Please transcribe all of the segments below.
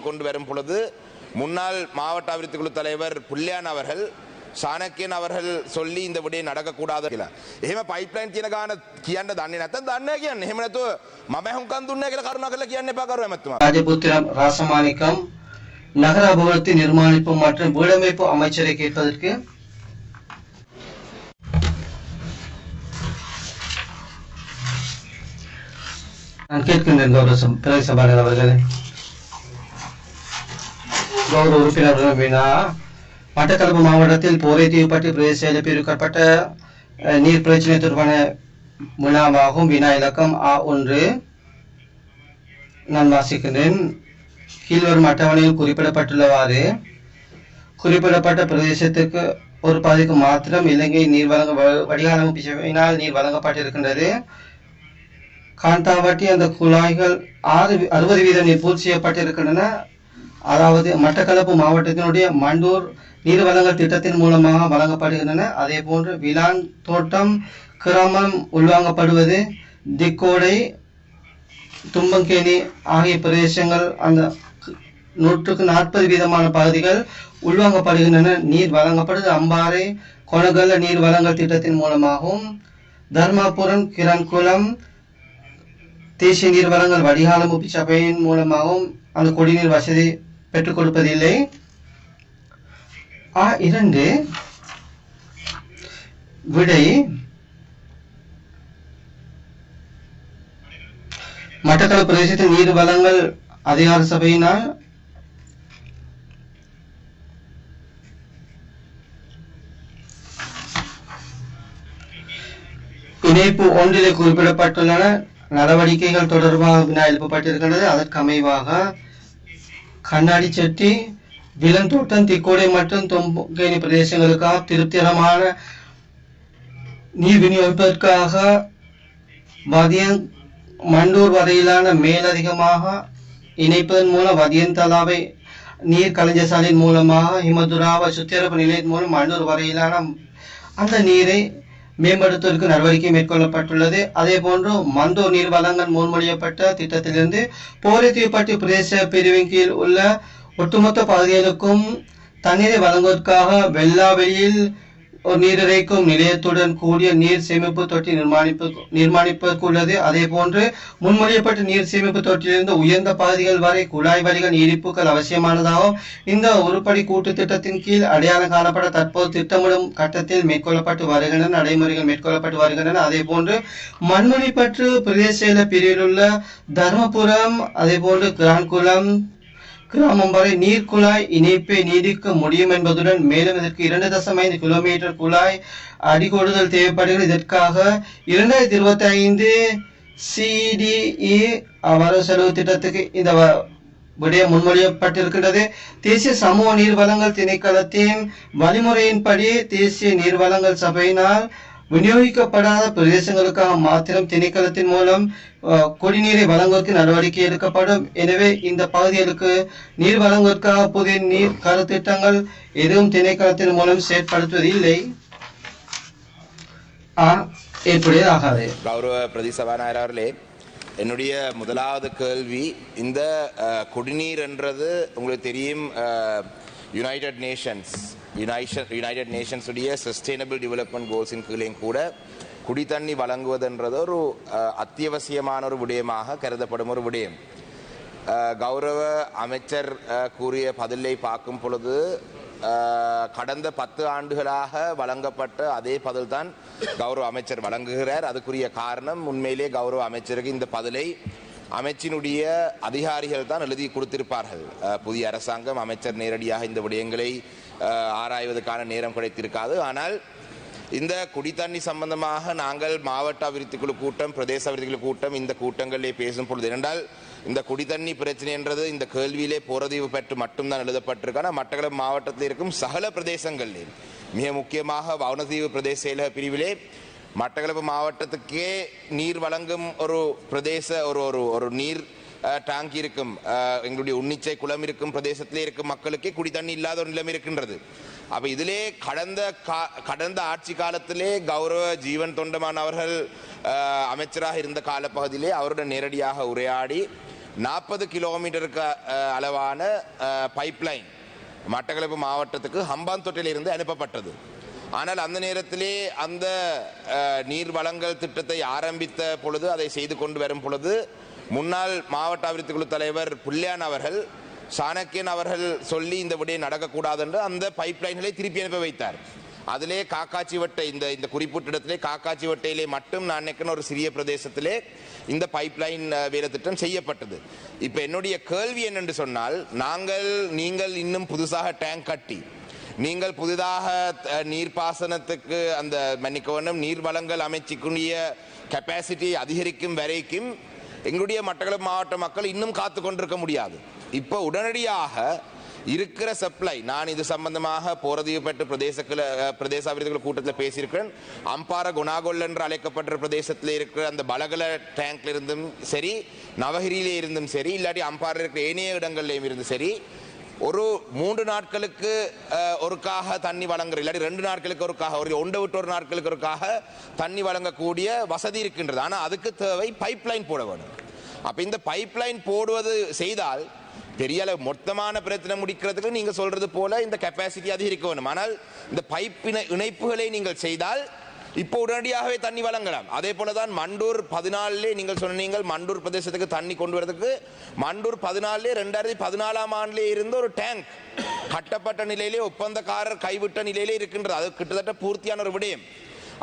கொண்டு வரும் பொழுது முன்னாள் மாவட்ட அபிவிருத்தி குழு தலைவர் புல்லியான் அவர்கள் சாணக்கியன் அவர்கள் சொல்லி இந்த விடயம் நடக்கக்கூடாது කියලා. එහෙම පයිප්ලයින් කියන ගාන කියන්න දන්නේ නැත්නම් දන්නේ නැහැ කියන්නේ. එහෙම නැතුව මම හුඟකන් දුන්නේ කියලා කරුණා කරලා කියන්න එපා කරුවා මැතිතුමා. ராஜபுத்திரம் ராசமாணிக்கம் நகர அபிவிருத்தி நிர்மாணிப்பு மற்றும் வீடமைப்பு அமைச்சரை கேட்பதற்கு நான் கேட்கின்றேன் கௌரவ சப- பிரதேச சபாநாயகர் அவர்களே கௌரவ உறுப்பினர் வினா மட்டக்களப்பு மாவட்டத்தில் போரைத்தீவு பற்றி பிரதேச பிரிக்கப்பட்ட நீர் பிரச்சினை தொடர்பான வினாவாகும். வினா இலக்கம் ஆ ஒன்று. நான் வாசிக்கின்றேன் கீழ்வரும் அட்டவணையில் குறிப்பிடப்பட்டுள்ளவாறு குறிப்பிடப்பட்ட பிரதேசத்துக்கு ஒரு பகுதிக்கு மாத்திரம் இலங்கை நீர் வழங்க வ- வடிகால் நீர் வழங்கப்பட்டிருக்கின்றது. காண்டாவட்டி அந்த குழாய்கள் ஆறு அறுபது வீதம் நீர் பூர்த்தி செய்யப்பட்டிருக்கின்றன. அதாவது மட்டக்களப்பு மாவட்டத்தினுடைய மண்டூர் நீர்வளங்கள் திட்டத்தின் மூலமாக வழங்கப்படுகின்றன. அதே போன்று விலான் தோட்டம் கிராமம் உள்வாங்கப்படுவது திக்கோடை தும்பங்கேணி ஆகிய பிரதேசங்கள் அந்த நூற்றுக்கு நாற்பது வீதமான பகுதிகள் உள்வாங்கப்படுகின்றன. நீர் வழங்கப்படுது. அம்பாறை கொணகல்ல நீர் வழங்கல் திட்டத்தின் மூலமாகவும் தர்மாபுரம் கிரண்குளம் தேசிய நீர் வழங்கல் வடிகாலம் அமைப்பு சபையின் மூலமாகவும் அந்த குடிநீர் வசதி பெற்றுக் கொடுப்பதில்லை ஆ இரண்டு விடை மட்டக்களப்பு பிரதேசத்தின் நீர் வளங்கள் அதிகார சபையினால் இணைப்பு ஒன்றிலே குறிப்பிடப்பட்டுள்ளன. நடவடிக்கைகள் தொடர்பாக வினா எழுப்பப்பட்டிருக்கின்றது அதற்கு அமைவாக கண்ணாடி செட்டி விலந்தோட்டம் திக்கோடை மற்றும் தொம்பேனி பிரதேசங்களுக்காக திருப்திகரமான நீர் விநியோகிப்பதற்காக வதியன் மண்டூர் வரையிலான மேலதிகமாக இணைப்பதன் மூலம் வதியந்தலாவை நீர் கலைஞசாலையின் மூலமாக ஹிமதுராவை சுத்திகரிப்பு நிலையத்தின் மூலம் மண்டூர் வரையிலான அந்த நீரை மேம்படுத்துவதற்கு நடவடிக்கை மேற்கொள்ளப்பட்டுள்ளது. அதே போன்று மந்தூர் நீர் வழங்கல் முன்மொழியப்பட்ட திட்டத்திலிருந்து போரித்தீவுப்பட்டி பிரதேச பிரிவின் கீழ் உள்ள ஒட்டுமொத்த பகுதிகளுக்கும் தண்ணீரை வழங்குவதற்காக வெள்ளாவெளியில் ஒரு நீரிறைக்கும் நிலையத்துடன் கூடிய நீர் சேமிப்பு தொட்டி நிர்மாணிப்பு நிர்மாணிப்பதற்கு உள்ளது அதே போன்று முன்மொழியப்பட்ட நீர் சேமிப்பு தொட்டியிலிருந்து உயர்ந்த பகுதிகள் வரை குழாய் வழிகள் நீரிப்புகள் அவசியமானதாகும். இந்த உருப்படி கூட்டு திட்டத்தின் கீழ் அடையாளம் காணப்பட தற்போது திட்டமிடும் கட்டத்தில் மேற்கொள்ளப்பட்டு வருகின்றன நடைமுறைகள் மேற்கொள்ளப்பட்டு வருகின்றன. அதே போன்று மண்முனிப்பற்று பிரதேச பிரிவிலுள்ள பிரிவில் உள்ள தர்மபுரம் அதே போன்று கிரான்குளம் கிராமம் வரை நீர் குழாய் இணைப்பை நீடிக்க முடியும் என்பதுடன் மேலும் இதற்கு இரண்டு தசம் ஐந்து கிலோமீட்டர் குழாய் அடிகோடுதல் தேவைப்படுகிறது. இதற்காக இரண்டாயிரத்தி இருபத்தி ஐந்து சிடிஇ வரவு செலவு திட்டத்துக்கு இந்த வ- விடயம் முன்மொழியப்பட்டிருக்கின்றது. தேசிய சமூக நீர்வளங்கள் திணைக்களத்தின் வழிமுறையின்படி தேசிய நீர்வளங்கள் சபையினால் விநியோகிக்கப்படாத பிரதேசங்களுக்காக மாத்திரம் திணைக்களத்தின் மூலம் குடிநீரை வழங்குவதற்கு நடவடிக்கை எடுக்கப்படும். எனவே இந்த பகுதிகளுக்கு நீர் வழங்குவதற்காக புதிய நீர் கருத்திட்டங்கள் எதுவும் திணைக்களத்தின் மூலம் செயற்படுத்துவதில்லை. ஆ ஏற்புடையதாகாது. கௌரவ பிரதி சபாநாயகர் அவர்களே என்னுடைய முதலாவது கேள்வி இந்த குடிநீர் என்றது உங்களுக்கு தெரியும் யுனைடெட் நேஷன்ஸ் யுனைஷன் யுனைடெட் நேஷன்ஸுடைய சஸ்டைனபிள் டெவலப்மெண்ட் கோல்ஸின் கீழேயும் கூட குடித்தண்ணி வழங்குவதுன்றது ஒரு அத்தியாவசியமான ஒரு விடயமாக கருதப்படும் ஒரு விடயம். கௌரவ அமைச்சர் கூறிய பதிலை பார்க்கும் பொழுது கடந்த பத்து ஆண்டுகளாக வழங்கப்பட்ட அதே பதில் தான் கௌரவ அமைச்சர் வழங்குகிறார். அதுக்குரிய காரணம் உண்மையிலே கௌரவ அமைச்சருக்கு இந்த பதிலை அமைச்சினுடைய அதிகாரிகள் தான் எழுதி கொடுத்திருப்பார்கள். புதிய அரசாங்கம் அமைச்சர் நேரடியாக இந்த விடயங்களை ஆராய்வதற்கான நேரம் கிடைத்திருக்காது. ஆனால் இந்த குடித்தண்ணி சம்பந்தமாக நாங்கள் மாவட்ட அபிவிருத்தி குழு கூட்டம் பிரதேச அபிவிருத்தி குழு கூட்டம் இந்த கூட்டங்களிலே பேசும் பொழுது என்றால் இந்த குடித்தண்ணி பிரச்சனை என்றது இந்த கேள்வியிலே போரதீவு பெற்று மட்டும்தான் எழுதப்பட்டிருக்கான மட்டக்களப்பு மாவட்டத்தில் இருக்கும் சகல பிரதேசங்களிலே மிக முக்கியமாக வவுனதீவு பிரதேச செயலக பிரிவிலே மட்டக்களப்பு மாவட்டத்துக்கே நீர் வழங்கும் ஒரு பிரதேச ஒரு ஒரு ஒரு நீர் டாங்கி இருக்கும். எங்களுடைய உன்னிச்சை குளம் இருக்கும் பிரதேசத்திலே இருக்கும் மக்களுக்கே குடித்தண்ணி இல்லாத ஒரு நிலைமை இருக்கின்றது. அப்போ இதிலே கடந்த கா- கடந்த ஆட்சி காலத்திலே கௌரவ ஜீவன் தொண்டமான் அவர்கள் அமைச்சராக இருந்த காலப்பகுதியிலே அவருடன் நேரடியாக உரையாடி நாற்பது கிலோமீட்டருக்கு அளவான பைப்லைன் மட்டக்களப்பு மாவட்டத்துக்கு ஹம்பாந்தொட்டிலிருந்து அனுப்பப்பட்டது. ஆனால் அந்த நேரத்திலே அந்த நீர் வளங்கள் திட்டத்தை ஆரம்பித்த பொழுது அதை செய்து கொண்டு வரும் பொழுது முன்னாள் மாவட்ட அபிவிருத்தி குழு தலைவர் புல்லியான் அவர்கள் சாணக்கியன் அவர்கள் சொல்லி இந்த விடயம் நடக்கக்கூடாது என்று அந்த பைப்லைன்களை திருப்பி அனுப்ப வைத்தார். அதிலே காக்காச்சி வட்டை இந்த இந்த குறிப்பிட்ட இடத்திலே காக்காச்சி வட்டையிலே மட்டும் நான் நினைக்கிற ஒரு சிறிய பிரதேசத்திலே இந்த பைப்லைன் வேலை திட்டம் செய்யப்பட்டது. இப்போ என்னுடைய கேள்வி என்னென்று சொன்னால் நாங்கள் நீங்கள் இன்னும் புதுசாக டேங்க் கட்டி நீங்கள் புதிதாக நீர்ப்பாசனத்துக்கு அந்த மன்னிக்க வேண்டும் நீர் வளங்கள் அமைச்சிக்குரிய கெப்பாசிட்டி அதிகரிக்கும் வரைக்கும் எங்களுடைய மட்டக்களப்பு மாவட்ட மக்கள் இன்னும் காத்து கொண்டிருக்க முடியாது. இப்போ உடனடியாக இருக்கிற சப்ளை நான் இது சம்பந்தமாக போரதியப்பட்டு பிரதேச கிள- பிரதேச அபிவிருத்திகள் கூட்டத்தில் பேசியிருக்கிறேன். அம்பார குணாகொல் என்று அழைக்கப்பட்ட பிரதேசத்தில் இருக்கிற அந்த பலகல டேங்க்ல இருந்தும் சரி நவகிரியிலே இருந்தும் சரி இல்லாட்டி அம்பாரில் இருக்கிற ஏனைய இடங்கள்லேயும் இருந்தும் சரி ஒரு மூன்று நாட்களுக்கு ஒருக்காக தண்ணி வழங்குற இல்லாட்டி ரெண்டு நாட்களுக்கு ஒருக்காக ஒரு ஒன்று விட்டு ஒரு நாட்களுக்கு ஒருக்காக தண்ணி வழங்கக்கூடிய வசதி இருக்கின்றது. ஆனால் அதுக்கு தேவை பைப்லைன் போட வேணும். அப்போ இந்த பைப்லைன் போடுவது செய்தால் பெரிய அளவு மொத்தமான பிரச்சனை முடிக்கிறதுக்கு நீங்கள் சொல்கிறது போல இந்த கெப்பாசிட்டி அதிகரிக்க வேணும். ஆனால் இந்த பைப் இணைப்புகளை நீங்கள் செய்தால் இப்போ உடனடியாகவே தண்ணி வழங்கலாம். அதே போல தான் மண்டூர் பதினாலே நீங்கள் சொன்னீங்க மண்டூர் பிரதேசத்துக்கு தண்ணி கொண்டு வரதுக்கு. மண்டூர் பதினாலே ரெண்டாயிரத்தி பதினாலாம் ஆண்டிலே இருந்த ஒரு டேங்க் கட்டப்பட்ட நிலையிலே ஒப்பந்தக்காரர் கைவிட்ட நிலையிலே இருக்கின்றது. அது கிட்டத்தட்ட பூர்த்தியான ஒரு விடயம்.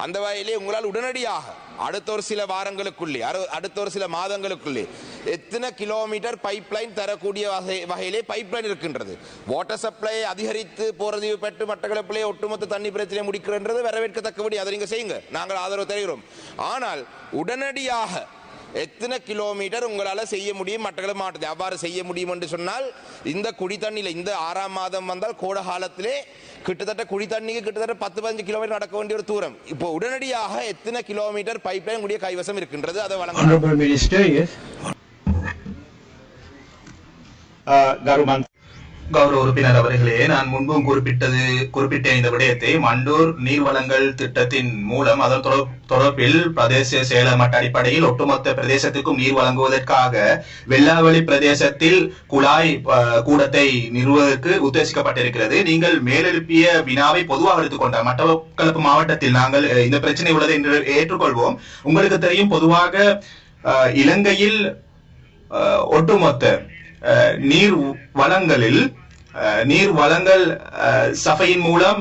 அந்த வகையிலே உங்களால் உடனடியாக அடுத்த ஒரு சில வாரங்களுக்குள்ளே அரு- அடுத்த ஒரு சில மாதங்களுக்குள்ளே எத்தனை கிலோமீட்டர் பைப்லைன் தரக்கூடிய வகை வகையிலே பைப்லைன் இருக்கின்றது. வாட்டர் சப்ளை அதிகரித்து போறது பெற்று மட்டக்களப்பிலே ஒட்டுமொத்த தண்ணி பிரச்சனை முடிக்கிறது வரவேற்கத்தக்கபடி. அதை நீங்கள் செய்யுங்க. நாங்கள் ஆதரவு தருகிறோம். ஆனால் உடனடியாக எத்தனை கிலோமீட்டர் உங்களால் செய்ய முடியும்? மட்டக்களப்பு மாவட்டத்தில் அவ்வாறு செய்ய முடியும் என்று சொன்னால் இந்த குடி தண்ணியில் இந்த ஆறாம் மாதம் வந்தால் கோடை காலத்திலே கிட்டத்தட்ட குடி தண்ணிக்கு கிட்டத்தட்ட பத்து பதினஞ்சு கிலோமீட்டர் நடக்க வேண்டிய ஒரு தூரம். இப்போ உடனடியாக எத்தனை கிலோமீட்டர் பைப்லைன் உடைய கைவசம் இருக்கின்றது? அதை வழங்க கௌரவ உறுப்பினர் அவர்களே நான் முன்பும் குறிப்பிட்டது குறிப்பிட்ட இந்த விடயத்தை. மண்டூர் நீர்வளங்கள் திட்டத்தின் மூலம் அதன் தொடர்- தொடர்பில் பிரதேச செயலமட்ட அடிப்படையில் ஒட்டுமொத்த பிரதேசத்துக்கும் நீர் வழங்குவதற்காக வெள்ளாவளி பிரதேசத்தில் குழாய் கூடத்தை நிறுவதற்கு உத்தேசிக்கப்பட்டிருக்கிறது. நீங்கள் மேலெழுப்பிய வினாவை பொதுவாக எடுத்துக்கொண்டால் மட்டக்களப்பு மாவட்டத்தில் நாங்கள் இந்த பிரச்சனை உள்ளது என்று ஏற்றுக்கொள்வோம். உங்களுக்கு தெரியும் பொதுவாக இலங்கையில் ஒட்டுமொத்த நீர் வளங்களில் நீர் வளங்கள் அஹ், சபையின் மூலம்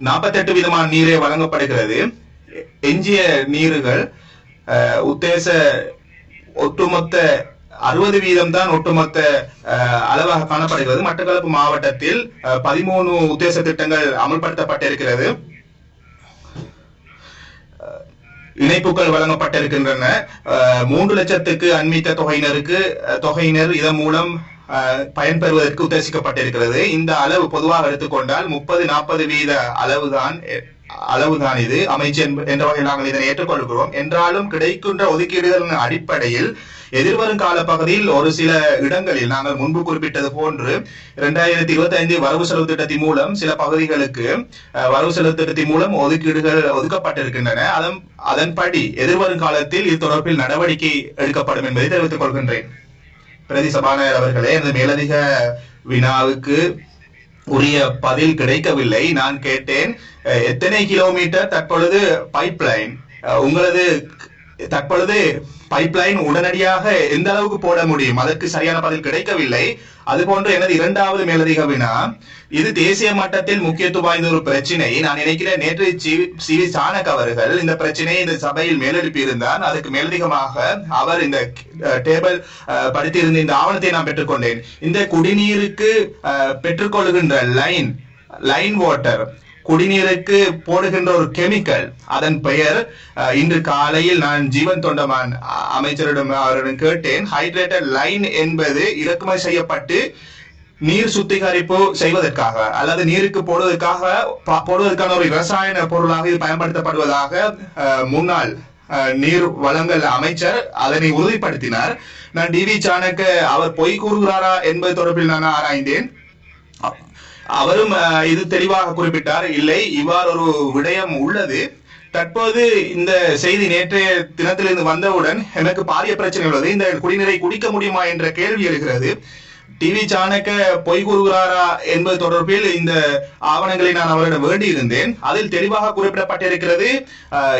நாற்பத்தெட்டு விதமான நீரே வழங்கப்படுகிறது. எஞ்சிய நீர்கள் உத்தேச ஒட்டுமொத்த அறுபது வீதம் தான் ஒட்டுமொத்த அஹ், அளவாக காணப்படுகிறது. மட்டக்களப்பு மாவட்டத்தில் பதிமூணு உத்தேச திட்டங்கள் அமல்படுத்தப்பட்டிருக்கிறது. இணைப்புகள் வழங்கப்பட்டிருக்கின்றன. அஹ், மூன்று லட்சத்துக்கு அண்மித்த தொகையினருக்கு தொகையினர் இதன் மூலம் பயன்பெறுவதற்கு உத்தேசிக்கப்பட்டிருக்கிறது. இந்த அளவு பொதுவாக எடுத்துக்கொண்டால் முப்பது நாற்பது வீத அளவுதான் அளவுதான் இது. அமைச்சு என்ற வகையில் நாங்கள் இதனை ஏற்றுக்கொள்கிறோம். என்றாலும் கிடைக்கின்ற ஒதுக்கீடுகளின் அடிப்படையில் எதிர்வரும் கால பகுதியில் ஒரு சில இடங்களில் நாங்கள் முன்பு குறிப்பிட்டது போன்று இரண்டாயிரத்தி இருபத்தி ஐந்து வரவு செலவு திட்டத்தின் மூலம் சில பகுதிகளுக்கு வரவு செலவு திட்டத்தின் மூலம் ஒதுக்கீடுகள் ஒதுக்கப்பட்டிருக்கின்றன. அதன் அதன்படி எதிர்வரும் காலத்தில் இது தொடர்பில் நடவடிக்கை எடுக்கப்படும் என்பதை தெரிவித்துக் கொள்கின்றேன். பிரதி சபாநாயகர் அவர்களே எனது மேலதிக வினாவுக்கு உரிய பதில் கிடைக்கவில்லை. நான் கேட்டேன் எத்தனை கிலோமீட்டர் தற்பொழுது பைப்லைன் உங்களது தற்பொழுது பைப்லைன் உடனடியாக எந்த அளவுக்கு போட முடியும்? அதற்கு சரியான பதில் கிடைக்கவில்லை. அதுபோன்று எனது இரண்டாவது மேலதிக வினா. இது தேசிய மட்டத்தில் முக்கியத்துவம் வாய்ந்த ஒரு பிரச்சினை. நான் நினைக்கிறேன் நேற்று சி- வி சாணக் அவர்கள் இந்த பிரச்சனையை இந்த சபையில் மேலெழுப்பி இருந்தார் அதுக்கு மேலதிகமாக அவர் இந்த டேபிள் அஹ், படித்திருந்த இந்த ஆவணத்தை நான் பெற்றுக்கொண்டேன். இந்த குடிநீருக்கு பெற்றுக்கொள்கின்ற லைன் லைன் வாட்டர் குடிநீருக்கு போடுகின்ற ஒரு கெமிக்கல். அதன் பெயர் இன்று காலையில் நான் ஜீவன் தொண்டமான் அமைச்சரிடம் அவரிடம் கேட்டேன். ஹைட்ரேட்டட் லைன் என்பது இறக்குமதி செய்யப்பட்டு நீர் சுத்திகரிப்பு செய்வதற்காக அல்லது நீருக்கு போடுவதற்காக போடுவதற்கான ஒரு ரசாயன பொருளாக இது பயன்படுத்தப்படுவதாக முன்னாள் நீர் வளங்கள் அமைச்சர் அதனை உறுதிப்படுத்தினார். நான் டிவி சாணக்க அவர் பொய் கூறுகிறாரா என்பது தொடர்பில் நான் ஆராய்ந்தேன். அவரும் அஹ், இது தெளிவாக குறிப்பிட்டார் இல்லை இவ்வாறு ஒரு விடயம் உள்ளது. தற்போது இந்த செய்தி நேற்றைய தினத்திலிருந்து வந்தவுடன் எனக்கு பாரிய பிரச்சனை உள்ளது. இந்த குடிநீரை குடிக்க முடியுமா என்ற கேள்வி எழுகிறது. டிவி சாணக்க பொய் கூறுகிறாரா என்பது தொடர்பில் இந்த ஆவணங்களை நான் அவரிடம் வேண்டியிருந்தேன். அதில் தெளிவாக குறிப்பிடப்பட்டிருக்கிறது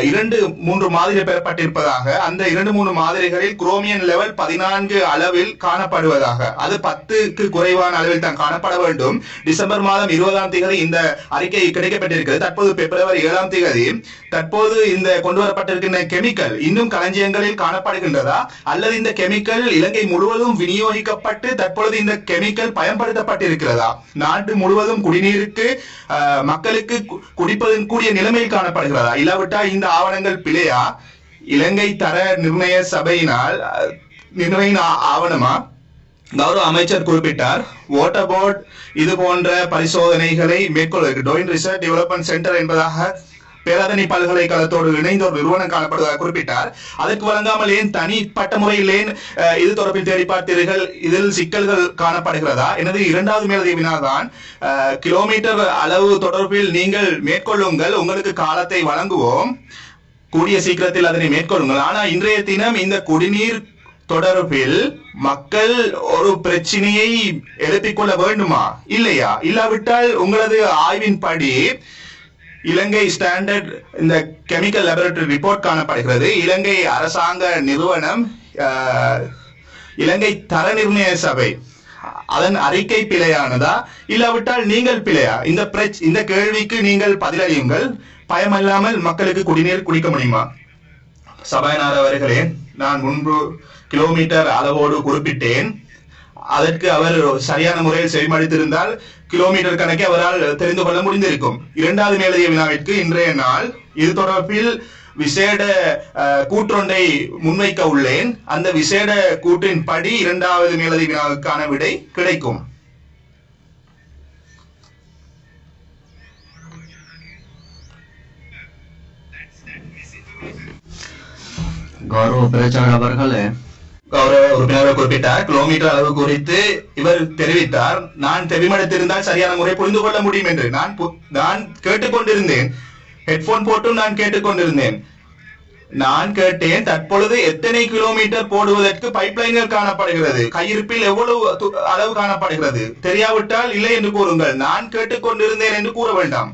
இரண்டு மூன்று மாதிரி பெறப்பட்டிருப்பதாக அந்த இரண்டு மூன்று மாதிரிகளில் குரோமியன் லெவல் பதினான்கு அளவில் காணப்படுவதாக அது பத்துக்கு குறைவான அளவில் தான் காணப்பட வேண்டும். டிசம்பர் மாதம் இருபதாம் தேதி இந்த அறிக்கை கிடைக்கப்பட்டிருக்கிறது. தற்போது பிப்ரவரி ஏழாம் தேதி தற்போது இந்த கொண்டு வரப்பட்டிருக்கின்ற கெமிக்கல் இன்னும் களஞ்சியங்களில் காணப்படுகின்றதா? அல்லது இந்த கெமிக்கல் இலங்கை முழுவதும் விநியோகிக்கப்பட்டு தற்பொழுது இந்த கெமிக்கல் பயன்படுத்தப்பட்டிருக்கிறதா? நாட்டு முழுவதும் குடிநீருக்கு மக்களுக்கு குடிப்பதன் கூடிய நிலைமையில் காணப்படுகிறதா? இல்லாவிட்டால் இந்த ஆவணங்கள் பிழையா? இலங்கை தர நிர்ணய சபையினால் அஹ், நிர்ணயின ஆவணமா? கௌரவ அமைச்சர் குறிப்பிட்டார் வாட்டர் போர்ட் இது போன்ற பரிசோதனைகளை மேற்கொள்ள டோயின் ரிசர்ச் டெவலப்மெண்ட் சென்டர் என்பதாக பேரதனை பல்கலைக்கழகத்தோடு இணைந்த ஒரு நிறுவனம் காணப்படுவதாக குறிப்பிட்டார். அதற்கு வழங்காமல் ஏன் தனிப்பட்ட முறையில் ஏன் இது தொடர்பில் தேடி பார்த்தீர்கள்? இதில் சிக்கல்கள் காணப்படுகிறதா? எனது இரண்டாவது மேலதை வினாதான் கிலோமீட்டர் அளவு தொடர்பில் நீங்கள் மேற்கொள்ளுங்கள் உங்களுக்கு காலத்தை வழங்குவோம். கூடிய சீக்கிரத்தில் அதனை மேற்கொள்ளுங்கள். ஆனால் இன்றைய தினம் இந்த குடிநீர் தொடர்பில் மக்கள் ஒரு பிரச்சனையை எழுப்பிக்கொள்ள வேண்டுமா? இல்லையா? இல்லாவிட்டால் உங்களது ஆய்வின்படி இலங்கை ஸ்டாண்டர்ட் இந்த கெமிக்கல் லெபரட்டரி ரிப்போர்ட் காணப்படுகிறது. இலங்கை அரசாங்க நிறுவனம் இலங்கை தர நிர்ணய சபை. அதன் அறிக்கை பிழையானதா? இல்லாவிட்டால் நீங்கள் பிழையா? இந்த பிரச் இந்த கேள்விக்கு நீங்கள் பதிலளியுங்கள். பயமில்லாமல் மக்களுக்கு குடிநீர் குடிக்க முடியுமா? சபாநாயகர் அவர்களே நான் முன்பு கிலோமீட்டர் அளவோடு குறிப்பிட்டேன். அதற்கு அவர் சரியான முறையில் செவிமடுத்திருந்தால் கிலோமீட்டர் கணக்கே அவரால் தெரிந்து கொள்ள முடிந்திருக்கும். இரண்டாவது மேலதிய வினாவிற்கு இன்றைய நாள். இது தொடர்பில் விசேட கூற்றொன்றை முன்வைக்க உள்ளேன். அந்த விசேட கூற்றின் படி இரண்டாவது மேலதிக வினாவுக்கான விடை கிடைக்கும். கௌரவ பிரச்சார அவர்களே கௌரவ உறுப்பினர் குறிப்பிட்டார். கிலோமீட்டர் அளவு குறித்து இவர் தெரிவித்தார். நான் தெரிவிமடைத்திருந்தால் சரியான முறை புரிந்து கொள்ள முடியும் என்று. நான் நான் கேட்டுக்கொண்டிருந்தேன். ஹெட்போன் போட்டும் நான் கேட்டுக்கொண்டிருந்தேன். நான் கேட்டேன் தற்பொழுது எத்தனை கிலோமீட்டர் போடுவதற்கு பைப்லைன்கள் காணப்படுகிறது? கையிருப்பில் எவ்வளவு அளவு காணப்படுகிறது? தெரியாவிட்டால் இல்லை என்று கூறுங்கள். நான் கேட்டுக்கொண்டிருந்தேன் என்று கூற வேண்டாம்.